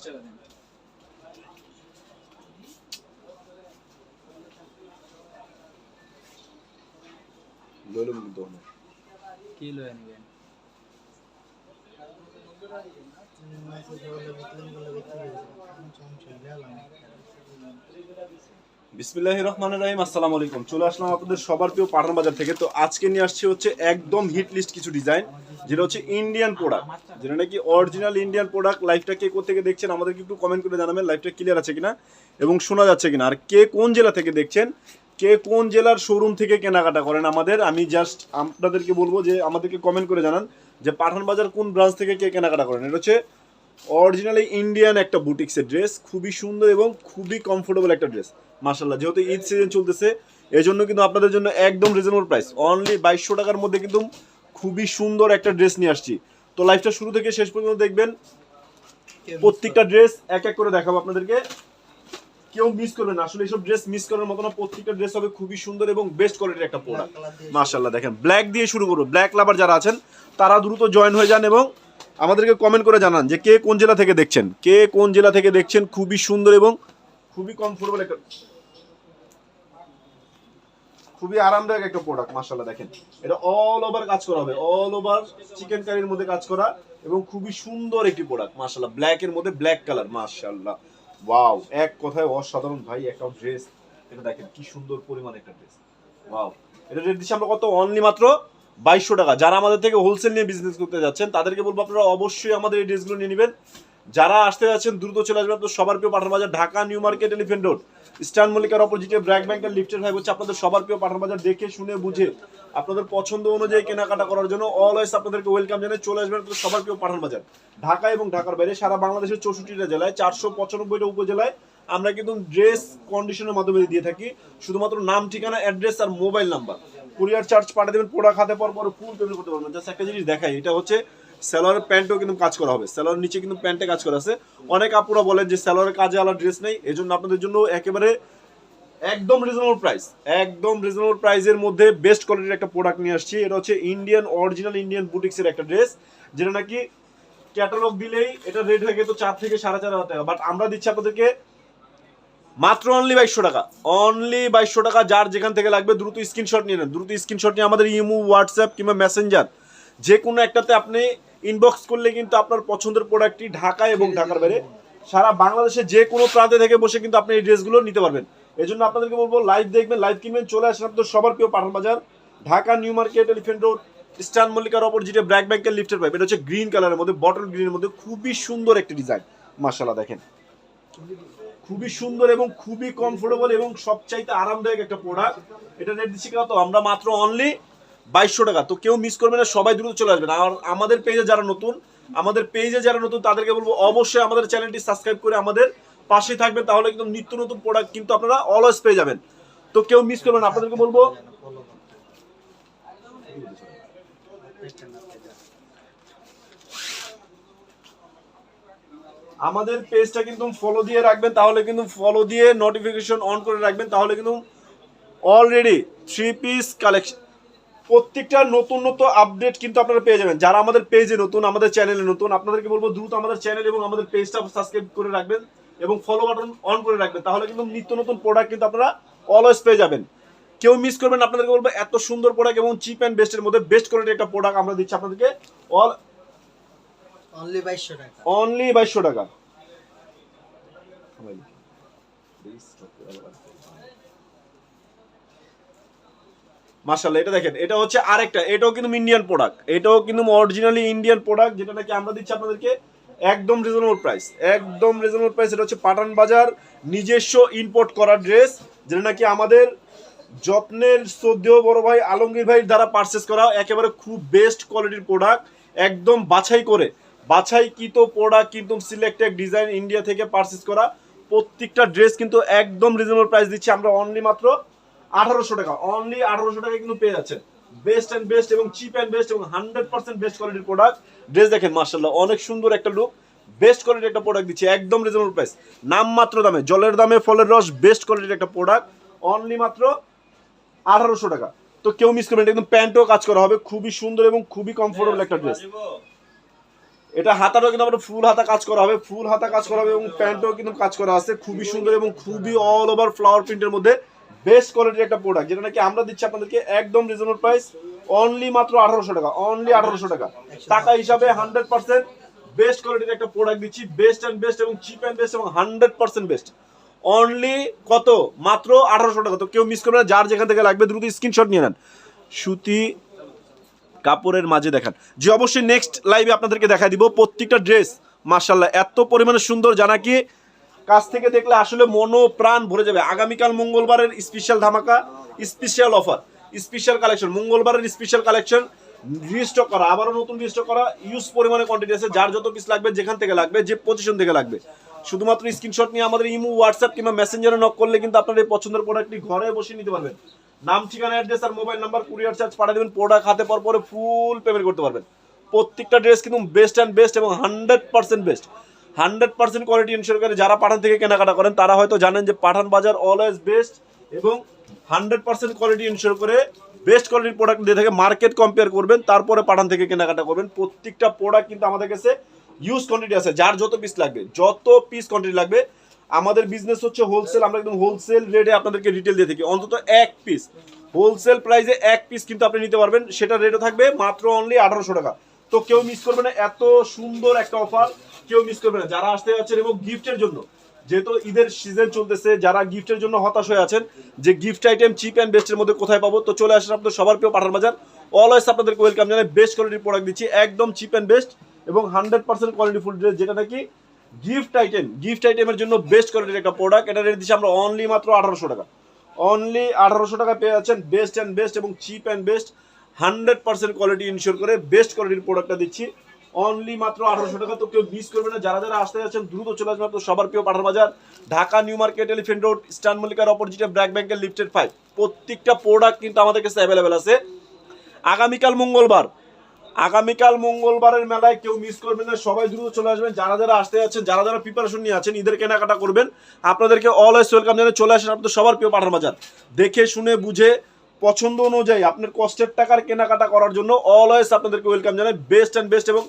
UP আনন্দ তিরিশ টাকা দেন লইলো কিন্তু অনেক। কি লয়ে নেবেন মেসেজ হলে বিতরণ করলে বিক্রি হয়ে যায় চমচম গেলাম বিসমিল্লাহ রহমান রাহিম, আসসালামু আলাইকুম। চলে আসলাম আপনাদের সবার প্রিয় পাঠান বাজার থেকে। তো আজকে নিয়ে আসছে হচ্ছে একদম হিট লিস্ট কিছু ডিজাইন যেটা হচ্ছে ইন্ডিয়ান প্রোডাক্ট যেটা নাকি অরিজিনাল ইন্ডিয়ান প্রোডাক্ট লাইফটা কে থেকে দেখছেন আমাদেরকে একটু কমেন্ট করে জানাবেন লাইফটা ক্লিয়ার আছে কিনা এবং শোনা যাচ্ছে কিনা। আর কে কোন জেলা থেকে দেখছেন, কে কোন জেলার শোরুম থেকে কেনাকাটা করেন আমাদের, আমি জাস্ট আপনাদেরকে বলব যে আমাদেরকে কমেন্ট করে জানান যে পাঠান বাজার কোন ব্রাঞ্চ থেকে কে কেনাকাটা করেন। এটা হচ্ছে অরিজিনালি ইন্ডিয়ান একটা বুটিক্সের ড্রেস খুবই সুন্দর এবং খুবই কমফোর্টেবল একটা ড্রেস মার্শাল্লাহ যেহেতু ঈদ সিজন চলতেছে এই জন্য কিন্তু আপনাদের জন্য একদম রিজনেবল প্রাইস অনলি বাইশশো টাকার মধ্যে কিন্তু খুবই সুন্দর একটা ড্রেস নিয়ে আসছি। তো লাইফটা শুরু থেকে শেষ পর্যন্ত দেখবেন। প্রত্যেকটা ড্রেস এক এক করে দেখাবো আপনাদেরকে। কেউ মিস করবেন না। আসলে এইসব ড্রেস মিস করার মতো না। প্রত্যেকটা ড্রেস হবে খুবই সুন্দর এবং বেস্ট কোয়ালিটির একটা প্রোডাক্ট মাশাল্লাহ দেখেন ব্ল্যাক দিয়ে শুরু করব। ব্ল্যাক লাভার যারা আছেন তারা দ্রুত জয়েন হয়ে যান এবং আমাদেরকে কমেন্ট করে জানান যে কে কোন জেলা থেকে দেখছেন। কে কোন জেলা থেকে দেখছেন, খুবই সুন্দর এবং খুবই কমফোর্টেবল একটা খুবই আরামদায়ক একটা প্রোডাক্ট মাশাল্লাহ দেখেন। এটা অল ওভার কাজ করা হবে। অল ওভার চিকেন কারির মধ্যে কাজ করা এবং খুবই সুন্দর একটি প্রোডাক্ট মাশাল্লাহ ব্ল্যাক এর মধ্যে ব্ল্যাক কালার মাশাল্লাহ ওয়াও এক কথায় অসাধারণ ভাই একটা ড্রেস এটা দেখেন কি সুন্দর পরিমাণ একটা ড্রেস ওয়াও এটা রেট দিচ্ছি আমরা কত? অনলি মাত্র বাইশশো টাকা। যারা আমাদের থেকে হোলসেল নিয়ে বিজনেস করতে যাচ্ছেন, তাদেরকে বলব আপনারা অবশ্যই আমাদের এই ড্রেসগুলো নিয়ে নেবেন। যারা আসতে যাচ্ছেন, দ্রুত চলে আসবেন তো সবার প্রিয় Pathan Bazar Dhaka, new market, elephant road. Eastern মল্লিকার অপোজিটে ব্র্যাক ব্যাংকের লিফটের ভাই হচ্ছে আপনাদের সবার প্রিয় পাঠান বাজার দেখে, শুনে, বুঝে। আপনাদের পছন্দ অনুযায়ী কেনাকাটা করার জন্য অলওয়েজ আপনাদেরকে ওয়েলকাম জানিয়ে চলে আসবেন আপনাদের সবার প্রিয় পাঠান বাজার ঢাকা এবং ঢাকার বাইরে সারা বাংলাদেশের চৌষট্টিটা জেলায়, চারশো পঁচানব্বইটা উপজেলায় আমরা কিন্তু ড্রেস কন্ডিশনের মাধ্যমে দিয়ে থাকি। শুধুমাত্র নাম, ঠিকানা অ্যাড্রেস আর মোবাইল নাম্বার কুরিয়ার চার্জ পাঠিয়ে দেবেন প্রোডাক্ট হাতে পর পর ফুল পেমেন্ট করতে পারবেন। জাস্ট একটা জিনিস দেখাই, এটা হচ্ছে স্যালোয়ারের প্যান্টও কিন্তু কাজ করা হবে। স্যালোয়ার নিচে কিন্তু প্যান্টে কাজ করা আছে। অনেক আপুরা বলেন যে স্যালোয়ারের কাজে আলাদা ড্রেস নেই এই জন্য আপনাদের জন্য একেবারে একদম রিজনেবল প্রাইস একদম রিজনেবল প্রাইসের মধ্যে বেস্ট কোয়ালিটির একটা প্রোডাক্ট নিয়ে আসছি। এটা হচ্ছে ইন্ডিয়ান অরিজিনাল ইন্ডিয়ান বুটিক্সের একটা ড্রেস যেটা নাকি ক্যাটালগ দিলেই এটা রেট হয়ে গেতো চার থেকে সাড়ে চার হাজার টাকা। বাট আমরা দিচ্ছি আপনাদেরকে মাত্র অনলি বাইশশো টাকা। অনলি বাইশশো টাকা যার যেখান থেকে লাগবে দ্রুত স্ক্রিনশট নিয়ে নেন। দ্রুত স্ক্রিনশট নিয়ে আমাদের ইমো, হোয়াটসঅ্যাপ কিংবা মেসেঞ্জার যে কোনো একটাতে আপনি ইনবক্স করলে কিন্তু আপনার পছন্দের প্রোডাক্টটি ঢাকা এবং ঢাকার বাইরে সারা বাংলাদেশে যে কোনো প্রান্তে থেকে বসে কিন্তু আপনি এই ড্রেসগুলো নিতে পারবেন। এই জন্য আপনাদেরকে বলব লাইভ দেখবেন লাইভ কিনবেন, চলে আসেন আপনাদের সবার প্রিয় Pathan Bazar, Dhaka new market elephant road eastern মল্লিকার যেটা ব্র্যাক ব্যাংকের লিফটের পাইপ এটা হচ্ছে গ্রিন কালারের মধ্যে বটল গ্রিনের মধ্যে খুবই সুন্দর একটি ডিজাইন মার্শাল্লাহ দেখেন। খুবই সুন্দর এবং খুবই কমফোর্টেবল এবং সবচাইতে আরামদায়ক একটা প্রোডাক্ট এটা রেট দিচ্ছি কত আমরা মাত্র অনলি বাইশশো টাকা। তো কেউ মিস করবে না, সবাই দ্রুত চলে আসবেন। আর আমাদের পেজে যারা নতুন, আমাদের পেজে যারা নতুন, তাদেরকে বলব অবশ্যই আমাদের চ্যানেলটি সাবস্ক্রাইব করে আমাদের পাশে থাকবেন, তাহলে কিন্তু নিত্য নতুন প্রোডাক্ট কিন্তু আপনারা অলওয়েজ পেয়ে যাবেন। তো কেউ মিস করবেন আপনাদেরকে বলব আমাদের পেজটা কিন্তু ফলো দিয়ে রাখবেন, তাহলে কিন্তু ফলো দিয়ে নোটিফিকেশন অন করে রাখবেন, তাহলে কিন্তু অলরেডি থ্রি পিস কালেকশন প্রত্যেকটা নতুন নতুন আপডেট কিন্তু আপনারা পেয়ে যাবেন। যারা আমাদের পেজে নতুন, আমাদের চ্যানেলে নতুন, আপনাদেরকে বলব দ্রুত আমাদের চ্যানেল এবং আমাদের পেজটা সাবস্ক্রাইব করে রাখবেন এবং ফলো বাটন অন করে রাখবেন, তাহলে কিন্তু নিত্য নতুন প্রোডাক্ট কিন্তু আপনারা অলওয়েজ পেয়ে যাবেন। কেউ মিস করবেন আপনাদেরকে বলব এত সুন্দর প্রোডাক্ট এবং চিপ অ্যান্ড বেস্টের মধ্যে বেস্ট কোয়ালিটির একটা প্রোডাক্ট আমরা দিচ্ছি আপনাদেরকে অল অনলি বাইশশো টাকা। অনলি বাইশশো টাকা। মার্শাল্লাহ এটা দেখেন, এটা হচ্ছে আরেকটা, এটাও কিন্তু ইন্ডিয়ান প্রোডাক্ট এটাও কিন্তু অরিজিনালি ইন্ডিয়ান প্রোডাক্ট যেটা নাকি আমরা দিচ্ছি আপনাদেরকে একদম রিজনেবল প্রাইস একদম রিজনেবল প্রাইস এটা হচ্ছে পাঠান বাজার নিজস্ব ইম্পোর্ট করা ড্রেস যেটা নাকি আমাদের যত্নের শ্রদ্ধেয় বড় ভাই আলমগীর ভাই দ্বারা পারচেস করা, একেবারে খুব বেস্ট কোয়ালিটির প্রোডাক্ট একদম বাছাই করে। বাছাইকৃত প্রোডাক্ট কিন্তু সিলেক্টেড ডিজাইন ইন্ডিয়া থেকে পারচেস করা। প্রত্যেকটা ড্রেস কিন্তু একদম রিজনেবল প্রাইস দিচ্ছি। আমরা অনলি মাত্র আঠারোশো টাকা। অনলি আঠারোশো টাকা কিন্তু পেয়ে যাচ্ছেন। বেস্ট অ্যান্ড বেস্ট এবং চিপ অ্যান্ড বেস্ট এবং হান্ড্রেড পার্সেন্ট বেস্ট কোয়ালিটির প্রোডাক্ট ড্রেস দেখেন মার্শাল্লাহ অনেক সুন্দর একটা লুক বেস্ট কোয়ালিটির একটা প্রোডাক্ট দিচ্ছি, একদম রিজনেবল প্রাইস নামমাত্র দামে, জলের দামে, ফলের রস বেস্ট কোয়ালিটির একটা প্রোডাক্ট অনলি মাত্র আঠারোশো টাকা। তো কেউ মিস করবেন একদম প্যান্টও কাজ করা হবে। খুবই সুন্দর এবং খুবই কমফোর্টেবল একটা ড্রেস এটা হাতাটাও কিন্তু আমরা ফুল হাতা কাজ করা হবে ফুল হাতা কাজ করা হবে এবং প্যান্টও কিন্তু কাজ করা আছে, খুবই সুন্দর এবং খুবই অল ওভার ফ্লাওয়ার প্রিন্টের মধ্যে বেস্ট কোয়ালিটির একটা প্রোডাক্ট যেটা নাকি আমরা দিচ্ছি আপনাদেরকে একদম রিজনেবল প্রাইস অনলি মাত্র আঠারোশো টাকা অনলি আঠারোশো টাকা। টাকা হিসাবে হান্ড্রেড পার্সেন্ট বেস্ট কোয়ালিটির একটা প্রোডাক্ট দিচ্ছি বেস্ট অ্যান্ড বেস্ট এবং চিপ অ্যান্ড বেস্ট এবং হান্ড্রেড পার্সেন্ট বেস্ট অনলি কত? মাত্র আঠারোশো টাকা। তো কেউ মিস করবে না, যার যেখান থেকে লাগবে দ্রুত স্ক্রিনশট নিয়ে নেন। সুতি কাপড়ের মাঝে দেখান। যে অবশ্যই নেক্সট লাইভে আপনাদেরকে দেখা দিব প্রত্যেকটা ড্রেস মার্শাল্লাহ এত পরিমাণে সুন্দর জানা কি? কাছ থেকে দেখলে আসলে মনো প্রাণ ভরে যাবে। আগামীকাল মঙ্গলবারের স্পেশাল ধামাকা স্পেশাল অফার স্পেশাল কালেকশন মঙ্গলবারের স্পেশাল কালেকশন রিস্টক করা, আবারও নতুন রিস্টক করা ইউজ পরিমাণে কোয়ান্টিটি আছে। যার যত পিস লাগবে, যেখান থেকে লাগবে, যে পজিশন থেকে লাগবে। শুধুমাত্র স্ক্রিনশট নিয়ে আমাদের ইমো হোয়াটসঅ্যাপ কিংবা মেসেঞ্জারে নক করলে কিন্তু আপনার এই পছন্দের প্রোডাক্টটি ঘরে বসে নিতে পারবেন। নাম, ঠিকানা অ্যাড্রেস আর মোবাইল নাম্বার কুরিয়ার চার্জ পাঠিয়ে দেবেন প্রোডাক্ট হাতে পর পরে ফুল পেমেন্ট করতে পারবেন। প্রত্যেকটা ড্রেস কিন্তু বেস্ট অ্যান্ড বেস্ট এবং hundred percent best hundred percent quality ensure করে যারা পাঠান থেকে কেনাকাটা করেন, তারা হয়তো জানেন যে পাঠান বাজার অলওয়েজ বেস্ট এবং হান্ড্রেড পার্সেন্ট কোয়ালিটি ইনশোর করে বেস্ট কোয়ালিটির প্রোডাক্ট দিয়ে থাকে মার্কেট কম্পেয়ার করবেন, তারপরে পাঠান থেকে কেনাকাটা করবেন। প্রত্যেকটা প্রোডাক্ট কিন্তু আমাদের কাছে ইউজ কোয়ান্টিটি আছে, যার যত পিস লাগবে, যত পিস কোয়ান্টিটি লাগবে, আমাদের বিজনেস হচ্ছে হোলসেল আমরা একদম হোলসেল রেটে আপনাদেরকে রিটেল দিয়ে থাকি। অন্তত এক পিস হোলসেল প্রাইসে এক পিস কিন্তু আপনি নিতে পারবেন, সেটা রেটও থাকবে মাত্র অনলি আঠারোশো টাকা। তো কেউ মিস করবে না, এত সুন্দর একটা অফার কেউ মিস করবে না। যারা আসতে যাচ্ছেন এবং গিফটের জন্য, যেহেতু ঈদের সিজন চলতেছে, যারা গিফটের জন্য হতাশ হয়ে আছেন, যে গিফট আইটেম চিপ অ্যান্ড বেস্টের মধ্যে কোথায় পাবো, তো চলে আসেন আপনাদের সবার প্রিয় পাঠান বাজার অলওয়েজ আপনাদেরকে ওয়েলকাম জানাই বেস্ট কোয়ালিটির প্রোডাক্ট দিচ্ছি, একদম চিপ অ্যান্ড বেস্ট এবং hundred percent quality full dress, যেটা নাকি গিফট আইটেম, গিফট আইটেমের জন্য বেস্ট কোয়ালিটির একটা প্রোডাক্ট এটা রেট দিচ্ছি আমরা অনলি মাত্র আঠারোশো টাকা। অনলি আঠারোশো টাকা পেয়ে যাচ্ছেন বেস্ট অ্যান্ড বেস্ট এবং cheap and best hundred percent quality ensure করে বেস্ট কোয়ালিটির প্রোডাক্টটা দিচ্ছি। অনলি মাত্র আঠারোশো টাকা, তো কেউ মিস করবে না। যারা যারা আসতে যাচ্ছেন, দ্রুত চলে আসবেন আপনার সবার প্রিয় Pathan Bazar, Dhaka, new market elephant road eastern মল্লিকার অপোজিটে, ব্র্যাক ব্যাংকের লিফটেড ফাইভ প্রত্যেকটা প্রোডাক্ট কিন্তু আমাদের কাছে অ্যাভেলেবেল আছে। আগামীকাল মঙ্গলবার আগামীকাল মঙ্গলবারের মেলায় কেউ মিস করবেন না, সবাই দ্রুত চলে আসবেন। যারা যারা আসতে যাচ্ছেন, যারা যারা প্রিপারেশন নিয়ে আছেন, ঈদের কেনাকাটা করবেন। আপনাদেরকে অলওয়েজ ওয়েলকাম জানিয়ে চলে আসেন আপনাদের সবার প্রিয় পাঠান বাজার। দেখে, শুনে, বুঝে, পছন্দ অনুযায়ী আপনার কষ্টের টাকার কেনাকাটা করার জন্য অলওয়েজ আপনাদেরকে ওয়েলকাম জানাই। বেস্ট অ্যান্ড বেস্ট এবং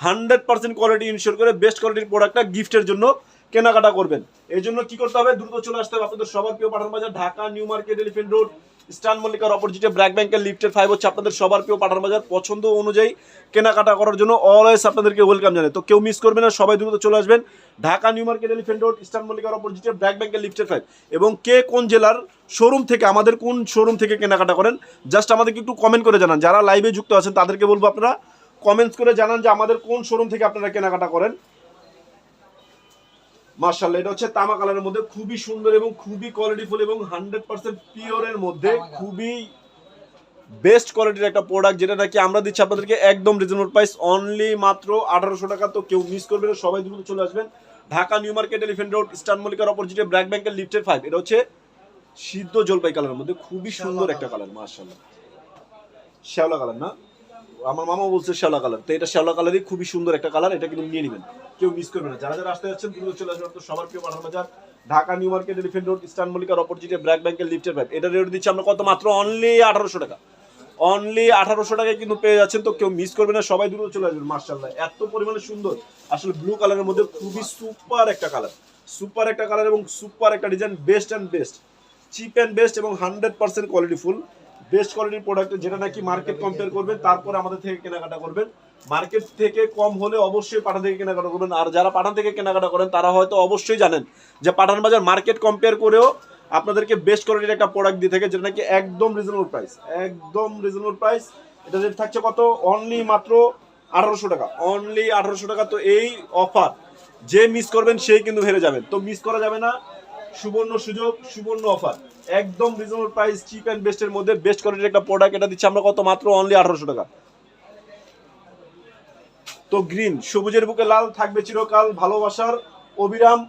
হান্ড্রেড পার্সেন্ট কোয়ালিটি ইনশিওর করে বেস্ট কোয়ালিটির প্রোডাক্টটা গিফটের জন্য কেনাকাটা করবেন। এই জন্য কি করতে হবে? দ্রুত চলে আসতে হবে আপনাদের সবার প্রিয় Pathan Bazar, Dhaka, new market, elephant road, eastern মল্লিকার অপোজিটে ব্র্যাক ব্যাংকের লিফটের ফাইভ হচ্ছে আপনাদের সবার প্রিয় পাঠান বাজার। পছন্দ অনুযায়ী কেনাকাটা করার জন্য অলওয়েজ আপনাদেরকে ওয়েলকাম জানাই। তো কেউ মিস করবে না, সবাই দ্রুত চলে আসবেন। Dhaka, new market, elephant road, eastern মল্লিকার অপোজিটে ব্র্যাক ব্যাংকের লিফটের ফাইভ এবং কে কোন জেলার শোরুম থেকে, আমাদের কোন শোরুম থেকে কেনাকাটা করেন জাস্ট আমাদেরকে একটু কমেন্ট করে জানান। যারা লাইভে যুক্ত আছেন, তাদেরকে বলব আপনারা কমেন্টস করে জানান যে আমাদের কোন শোরুম থেকে আপনারা কেনাকাটা করেন। মার্শাল্লাহ এটা হচ্ছে তামা কালারের মধ্যে খুবই সুন্দর এবং খুবই কোয়ালিটিফুল এবং হান্ড্রেড পার্সেন্ট পিওরের মধ্যে খুবই বেস্ট কোয়ালিটির একটা প্রোডাক্ট যেটা নাকি আমরা দিচ্ছি আপনাদেরকে একদম রিজনেবল প্রাইস অনলি মাত্র আঠারোশো টাকা। তো কেউ মিস করবে না সবাই দ্রুত চলে আসবেন। Dhaka new market elephant road eastern মল্লিকার অপোজিটে ব্র্যাক ব্যাংকের লিফটের ফাইভ এটা হচ্ছে সিদ্ধ জলপাই কালারের মধ্যে খুবই সুন্দর একটা কালার। মার্শাল্লাহ শ্যাওলা কালার না? আমার মামা বলছে শ্যাওলা কালার। তো এটা শ্যাওলা কালারই খুবই সুন্দর একটা কালার, এটা কিন্তু নিয়ে নেবেন। কেউ মিস করবে না। যারা যারা আসতে যাচ্ছেন, দ্রুত চলে আসবেন। তো সবার প্রিয় Pathan Bazar Dhaka new market, elephant road, eastern মল্লিকার অপোজিটে ব্র্যাক ব্যাংকের লিফটের পাইপ এটা রেট দিচ্ছি আমরা কত? মাত্র অনলি আঠারোশো টাকা। অনলি আঠারোশো টাকায় কিন্তু পেয়ে যাচ্ছেন। তো কেউ মিস করবে না। সবাই দ্রুত চলে আসবেন মার্শাল্লাহ এত পরিমাণে সুন্দর। আসলে ব্লু কালারের মধ্যে খুবই সুপার একটা কালার সুপার একটা কালার এবং সুপার একটা design best and best cheap and best এবং hundred percent quality full best কোয়ালিটির প্রোডাক্ট যেটা নাকি মার্কেট কম্পেয়ার করবেন, তারপরে আমাদের থেকে কেনাকাটা করবেন। মার্কেট থেকে কম হলে অবশ্যই পাঠান থেকে কেনাকাটা করবেন। আর যারা পাঠান থেকে কেনাকাটা করেন, তারা হয়তো অবশ্যই জানেন যে পাঠান বাজার মার্কেট কম্পেয়ার করেও আপনাদেরকে বেস্ট কোয়ালিটির একটা প্রোডাক্ট দিয়ে থাকে, যেটা নাকি একদম রিজনেবল প্রাইস একদম রিজনেবল প্রাইস এটা রেট থাকছে কত? অনলি মাত্র আঠারোশো টাকা অনলি আঠারোশো টাকা। তো এই অফার যে মিস করবেন, সেই কিন্তু হেরে যাবেন। তো মিস করা যাবে না। সুবর্ণ সুযোগ, সুবর্ণ অফার একদম রিজনেবল প্রাইস চিপ অ্যান্ড বেস্টের মধ্যে বেস্ট কোয়ালিটির একটা প্রোডাক্ট এটা দিচ্ছি আমরা কত? মাত্র অনলি আঠারোশো টাকা। তো গ্রিন সবুজের বুকে লাল থাকবে চিরকাল ভালোবাসার অবিরাম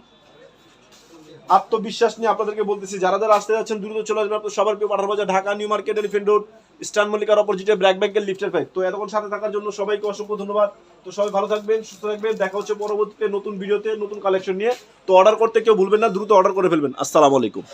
আত্মবিশ্বাস নিয়ে আপনাদেরকে বলতেছি। যারা যারা আসতে যাচ্ছেন, দ্রুত চলে আসবেন। আপনার সবার প্রিয় Pathan Bazar Dhaka, new market elephant road eastern মল্লিকার অপোজিটে ব্র্যাক ব্যাংকের লিফটের ফাইভ তো এতক্ষণ সাথে থাকার জন্য সবাইকে অসংখ্য ধন্যবাদ। তো সবাই ভালো থাকবেন, সুস্থ থাকবেন। দেখা হচ্ছে পরবর্তীতে নতুন ভিডিওতে, নতুন কালেকশন নিয়ে। তো অর্ডার করতে কেউ ভুলবেন না, দ্রুত অর্ডার করে ফেলবেন। আসসালামু আলাইকুম।